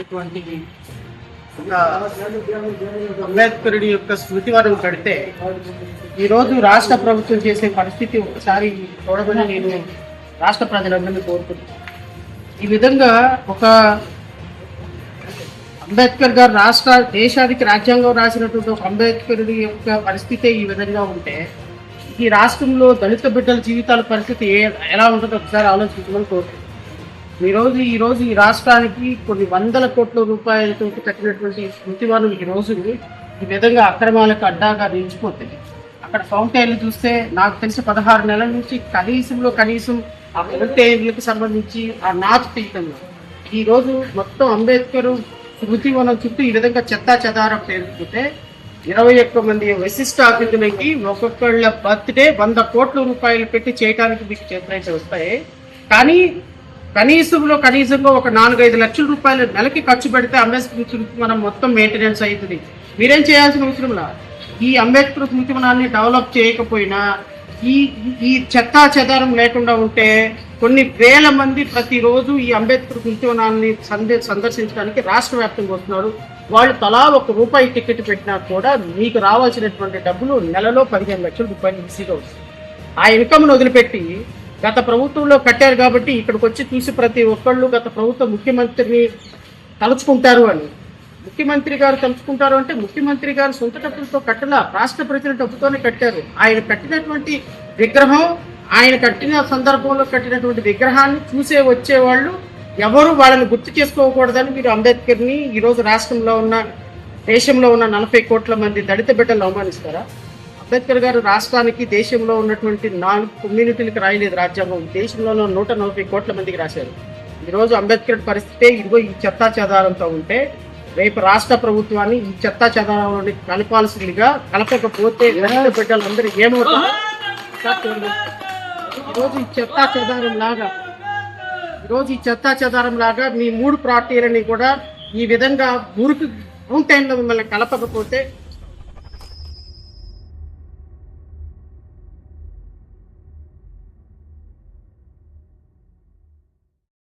ఇటువంటి ఒక అంబేద్కరుడి యొక్క స్మృతివనం కడితే ఈరోజు రాష్ట్ర ప్రభుత్వం చేసే పరిస్థితి ఒకసారి చూడమని నేను రాష్ట్ర ప్రజలందరినీ కోరుకుంటున్నాను. ఈ విధంగా ఒక అంబేద్కర్ గారు రాష్ట్ర దేశానికి రాజ్యాంగం రాసినటువంటి ఒక అంబేద్కరుడి యొక్క పరిస్థితి ఈ విధంగా ఉంటే ఈ రాష్ట్రంలో దళిత బిడ్డల జీవితాల పరిస్థితి ఎలా ఉంటుందో ఒకసారి ఆలోచించమని కోరుతున్నాను ఈరోజు ఈరోజు ఈ రాష్ట్రానికి కొన్ని వందల కోట్ల రూపాయలతో కట్టినటువంటి స్మృతివనం ఈ రోజు ఈ విధంగా అక్రమాలకు అడ్డాగా నిలిచిపోతుంది అక్కడ ఫౌంటైన్లు చూస్తే నాకు తెలిసి పదహారు నెలల నుంచి కనీసంలో కనీసం ఆ ఫౌంటైన్లకు సంబంధించి ఆ నాచు తీయటంలో ఈరోజు మొత్తం అంబేద్కర్ స్మృతి వనం చుట్టూ ఈ విధంగా చెత్తా చెదారం పేరుకుంటే ఇరవై ఒక్క మంది విశిష్ట అతిథులకి ఒక్కొక్కళ్ళ బర్త్డే వంద కోట్ల రూపాయలు పెట్టి చేయడానికి మీకు చేతులైతే వస్తాయి. కానీ కనీసంలో కనీసంగా ఒక నాలుగైదు లక్షల రూపాయలు నెలకి ఖర్చు పెడితే అంబేద్కర్ స్మృతి మనం మొత్తం మెయింటెనెన్స్ అవుతుంది. మీరేం చేయాల్సిన అవసరంలా ఈ అంబేద్కర్ స్మృతి మనాన్ని డెవలప్ చేయకపోయినా ఈ ఈ చెత్తా చెదారం లేకుండా ఉంటే కొన్ని వేల మంది ప్రతిరోజు ఈ అంబేద్కర్ స్మృతి సందే సందర్శించడానికి రాష్ట్ర వ్యాప్తంగా వస్తున్నారు. వాళ్ళు తలా ఒక రూపాయి టికెట్ పెట్టినా కూడా మీకు రావాల్సినటువంటి డబ్బులు నెలలో పదిహేను లక్షల రూపాయలు ఈజీగా వస్తుంది ఆ ఇన్కమ్ను వదిలిపెట్టి గత ప్రభుత్వంలో కట్టారు కాబట్టి ఇక్కడికి వచ్చి చూసి ప్రతి ఒక్కళ్ళు గత ప్రభుత్వ ముఖ్యమంత్రిని తలుచుకుంటారు అని. ముఖ్యమంత్రి గారు తలుచుకుంటారు అంటే ముఖ్యమంత్రి గారు సొంత డబ్బులతో కట్టలా రాష్ట్ర ప్రజల డబ్బుతోనే కట్టారు. ఆయన కట్టినటువంటి విగ్రహం ఆయన కట్టిన సందర్భంలో కట్టినటువంటి విగ్రహాన్ని చూసే వచ్చేవాళ్ళు ఎవరు వాళ్ళని గుర్తు చేసుకోకూడదని మీరు అంబేద్కర్ని ఈరోజు రాష్ట్రంలో ఉన్న దేశంలో ఉన్న నలభై కోట్ల మంది దళిత బిడ్డలు అవమానిస్తారా? అంబేద్కర్ గారు రాష్ట్రానికి దేశంలో ఉన్నటువంటి నాలుగు కమ్యూనిటీలకు రాయలేదు రాజ్యాంగం. దేశంలో నూట నలభై కోట్ల మందికి రాశారు. ఈరోజు అంబేద్కర్ పరిస్థితి ఇదిగో ఈ చెత్తా చెదారంతో ఉంటే రేపు రాష్ట్ర ప్రభుత్వాన్ని ఈ చెత్తా చెదారంలోని కలపాల్సిందిగా కలపకపోతే దళిత బిడ్డలందరూ ఏమవుతారు? ఈరోజు ఈ చెత్తా చెదారం లాగా ఈరోజు ఈ చెత్తా చెదారం లాగా మీ మూడు పార్టీలని కూడా ఈ విధంగా మురికి ఫౌంటైన్లో మిమ్మల్ని కలపకపోతే